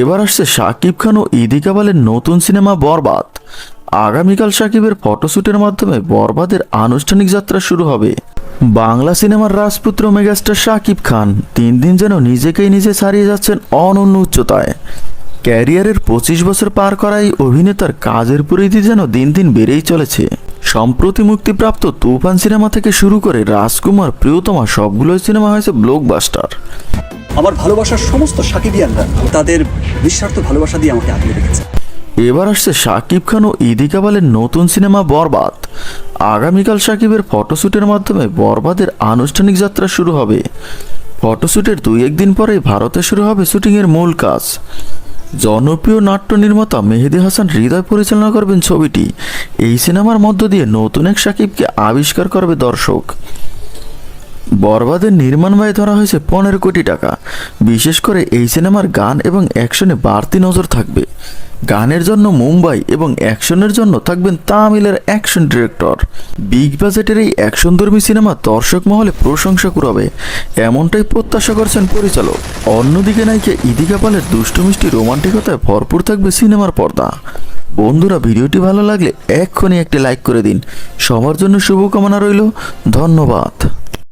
এবার আসছে শাকিব খান ও ইদি কাবালের নতুন সিনেমা বরবাদ। আগামীকাল সাকিবের ফটোশ্যুটের মাধ্যমে বরবাদের আনুষ্ঠানিক যাত্রা শুরু হবে। বাংলা সিনেমার রাজপুত্র মেগাস্টার শাকিব খান তিন দিন যেন নিজেকেই নিজে ছাড়িয়ে যাচ্ছেন অনন্য উচ্চতায়। ক্যারিয়ারের পঁচিশ বছর পার করাই অভিনেতার কাজের পরিধি যেন দিন দিন বেড়েই চলেছে। সম্প্রতি মুক্তিপ্রাপ্ত তুফান সিনেমা থেকে শুরু করে রাজকুমার, প্রিয়তমা সবগুলোই সিনেমা হয়েছে ব্লকবাস্টার আমার ভালোবাসার সমস্ত সাকিবিয়ানরা তাদের নিঃস্বার্থ ভালোবাসা দিয়ে আমাকে আগলে রেখেছে। এবার আসছে শাকিব খান ও ইদি কাবালের নতুন সিনেমা বরবাদ। আগামীকাল শাকিবের ফটোশ্যুটের মাধ্যমে বরবাদের আনুষ্ঠানিক যাত্রা শুরু হবে। ফটোশ্যুটের দুই একদিন পরেই ভারতে শুরু হবে শুটিংয়ের মূল কাজ। জনপ্রিয় নাট্য নির্মাতা মেহেদি হাসান হৃদয় পরিচালনা করবেন ছবিটি। এই সিনেমার মধ্য দিয়ে নতুন এক শাকিবকে আবিষ্কার করবে দর্শক। বরবাদের নির্মাণ ব্যয় ধরা হয়েছে পনেরো কোটি টাকা। বিশেষ করে এই সিনেমার গান এবং অ্যাকশনে বাড়তি নজর থাকবে। গানের জন্য মুম্বাই এবং অ্যাকশনের জন্য থাকবেন তামিলের অ্যাকশন ডিরেক্টর। বিগ বাজেটের এই অ্যাকশনধর্মী সিনেমা দর্শক মহলে প্রশংসা কুড়াবে, এমনটাই প্রত্যাশা করছেন পরিচালক। অন্যদিকে নাইকে ইদিকা পালের দুষ্টু মিষ্টি রোমান্টিকতায় ভরপুর থাকবে সিনেমার পর্দা। বন্ধুরা, ভিডিওটি ভালো লাগলে এক্ষুনি একটি লাইক করে দিন। সবার জন্য শুভকামনা রইল, ধন্যবাদ।